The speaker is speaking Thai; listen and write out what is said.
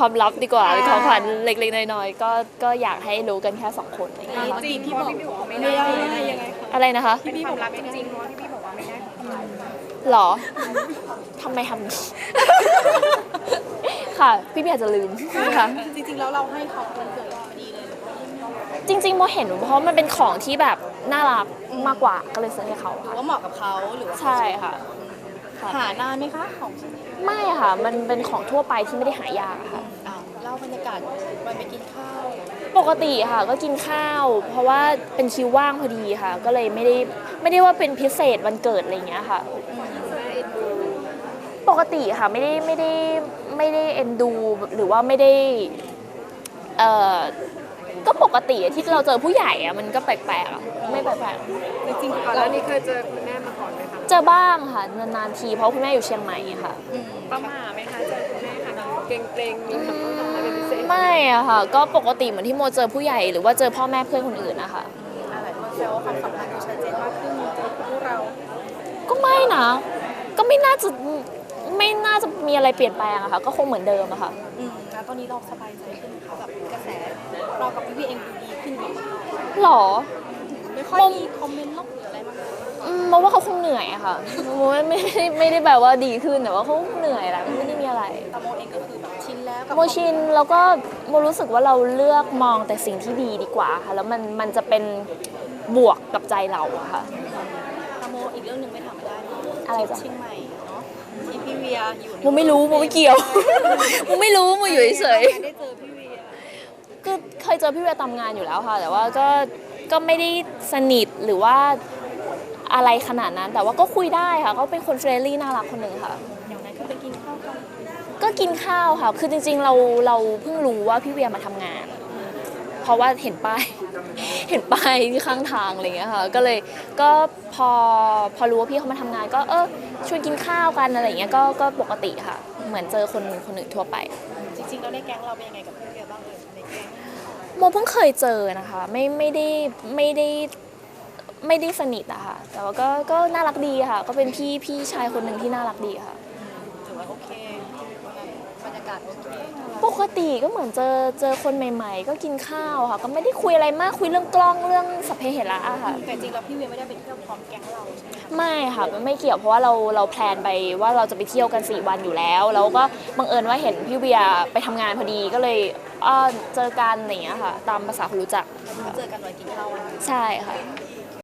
ความลับดีกว่าเป็นของขวัญเล็กๆน้อยๆก็ก็อยากให้รู้กันแค่สองคนอะไรอย่างเงี้ยค่ะจริงที่บอกพี่บอกว่าไม่ได้ยังไงคะอะไรนะคะเป็นความลับจริงๆเพราะว่าพี่พี่บอกว่าไม่ได้หรอทำไมทำ ค่ะ พี่พี่อาจจะลืมค่ะ จริงๆแล้วเราให้เขาวันเกิดพอดีเลย จริงๆโมเห็นเพราะมันเป็นของที่แบบน่ารักมากกว่าก็เลยซื้อให้เขาหรือค่ะ ว่าเหมาะกับเขาหรือว่าใช่ค่ะค่ะ หานานไหมคะของชิ้นนี้ไม่ค่ะ มันเป็นของทั่วไปที่ไม่ได้หายากอะค่ะ อ้าวเล่าบรรยากาศวันไปกินข้าวปกติค่ะก็กินข้าว เพราะว่าเป็นคิวว่างพอดีค่ะ ก็เลยไม่ได้ไม่ได้ว่าเป็นพิเศษวันเกิดอะไรอย่างเงี้ยค่ะ ปกติค่ะไม่ได้ไม่ได้ไม่ได้เอ็นดู หรือว่าไม่ได้เอ่อ ก็ปกติอะที่เราเจอผู้ใหญ่อะมันก็แปลกๆอะไม่แปลกจริงๆก่อนแล้วนี่เคยเจอคุณแม่มาก่อนไหมคะๆเจอบ้างค่ะนานๆทีเพราะคุณแม่อยู่เชียงใหม่ค่ะอืมประมาไหมคะเจอคุณแม่ค่ะเกรงๆมีคำต้องทำอะไรเป็นพิเศษไม่อะค่ะ ก็ปกติเหมือนที่โมเจอผู้ใหญ่หรือว่าเจอพ่อแม่เพื่อนคนอื่นนะคะ อะไรคนเซลว่าความสัมพันธ์ดูชัดเจนมากขึ้นเจอพวกเราก็ไม่นะ ก็ไม่น่าจะ ไม่น่าจะมีอะไรเปลี่ยนแปลงอะค่ะ ก็คงเหมือนเดิมอะค่ะ อืมแล้วตอนนี้เราสบายใจขึ้นไหมคะแบบกระแสเรากับพี่พี่เองดูดีขึ้นไหมหรอ ไม่ค่อยมีคอมเมนต์ลบหรืออะไรมากอืมโมว่าเขาคงเหนื่อยอะค่ะโมว่าไม่ไม่ไม่ได้แบบว่าดีขึ้นแต่ว่าเขาเหนื่อยแหละไม่ได้มีอะไร แต่โมเองก็คือแบบชินแล้วกับโมชินแล้วก็โมรู้สึกว่าเราเลือกมองแต่สิ่งที่ดีดีกว่าค่ะ แล้วมันมันจะเป็นบวกกับใจเราอะค่ะ แต่โมอีกเรื่องหนึ่งไม่ถามไม่ได้เลยอะไรจ๊ะ เชียงใหม่เนาะที่พี่เวี ยอยู่ในโมไม่รู้โมไม่เกี่ยวโมไม่รู้โมอยู่เฉยๆได้เจอพี่เวียก็เคยเจอพี่เวียตามงานอยู่แล้วค่ะ แต่ว่าก็ก็ไม่ได้สนิทหรือว่าอะไรขนาดนั้น แต่ว่าก็คุยได้ค่ะเขาเป็นคนเฟรนลี่น่ารักคนหนึ่งค่ะ อย่างนั้นคือไปกินข้าวกันก็กินข้าวค่ะ คือจริงๆ เราเราเพิ่งรู้ว่าพี่เวียมาทำงาน เพราะว่าเห็นป้าย เห็นป้ายที่ข้างทางอะไรอย่างเงี้ยค่ะ ก็เลยก็พอพอรู้ว่าพี่เขามาทำงาน ก็เออชวนกินข้าวกันอะไรอย่างเงี้ยก็ก็ปกติค่ะ เหมือนเจอคนคนอื่นทั่วไป จริงๆแล้วในแก๊งเราเป็นยังไงกับพี่เวียบ้างเลยในแก๊งโมเพิ่งเคยเจอนะคะ ไม่ไม่ได้ไม่ได้ไม่ได้สนิทอะค่ะ แต่ว่าก็ก็น่ารักดีค่ะ ก็เป็นพี่พี่ชายคนหนึ่งที่น่ารักดีค่ะ ถือว่าโอเควันนั้นบรรยากาศโอเคปก ติก็เหมือนเจอเจอคนใหม่ ๆ ก็กินข้าวค่ะ ก็ไม่ได้คุยอะไรมากคุยเรื่องกล้องเรื่องสพเพเหระอะค่ะ แต่จริงๆแล้วพี่เวียไม่ได้ไปเที่ยวพร้อมแก๊งเราใช่ไหมคะไม่ค่ะมันไม่เกี่ยวเพราะว่าเราเราแพลนไปว่าเราจะไปเที่ยวกัน 4 วันอยู่แล้ว แล้วก็บังเอิญว่าเห็นพี่เวียไปทำงานพอดีก็เลยเออเจอกันอะไรอย่างเงี้ยค่ะ ตามภาษาคนรู้จักเจอกันวันกินข้าววันนี้ใช่ค่ะอ